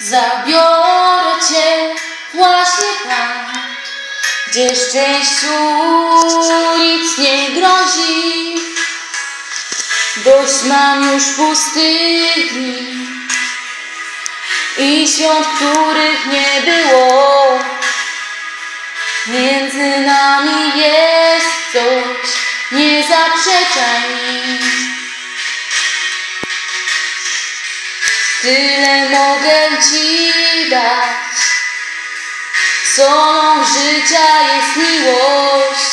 Zabiorę Cię właśnie tam, gdzie szczęściu nic nie grozi. Dość mam już pustych dni i świąt, których nie było. Między nami jest coś, nie zaprzeczaj mi. Mogę Ci dać, solą życia jest miłość.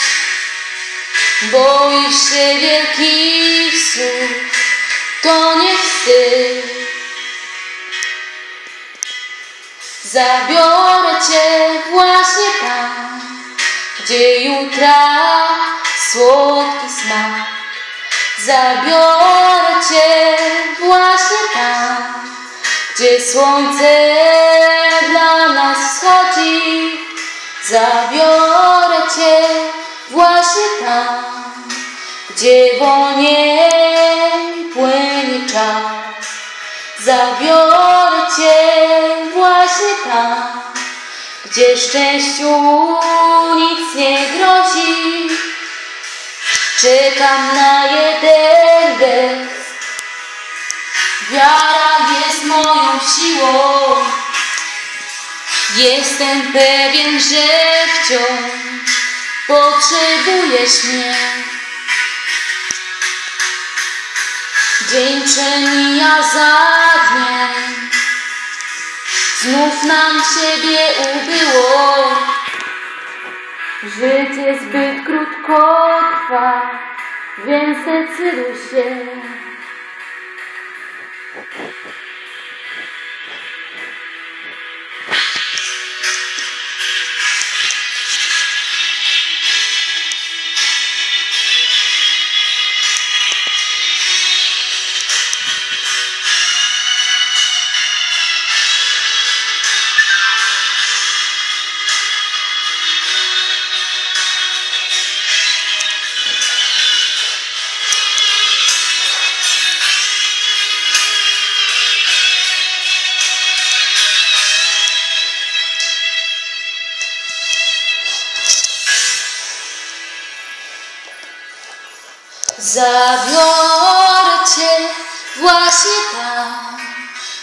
Boisz się wielkich słów, to nie wstyd. Zabiorę Cię właśnie tam, gdzie jutra słodki smak. Zabiorę Cię gdzie słońce dla nas wschodzi. Zabiorę Cię właśnie tam, gdzie wolniej płynie czas. Zabiorę Cię właśnie tam, gdzie szczęściu nic nie grozi. Czekam na jeden gest. Wiara siłą. Jestem pewien, że wciąż potrzebujesz mnie. Dzień przemija za dniem. Znów nam siebie ubyło. Życie zbyt krótko trwa, więc decyduj się. Zabiorę Cię właśnie tam,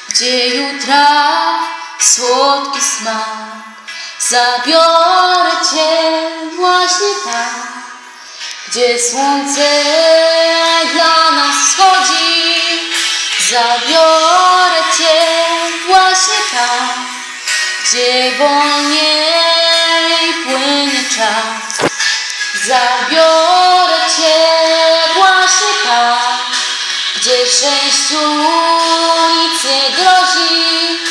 gdzie jutra słodki smak. Zabiorę Cię właśnie tam, gdzie słońce dla nas wschodzi. Zabiorę Cię właśnie tam, gdzie wolniej szczęściu nic nie grozi.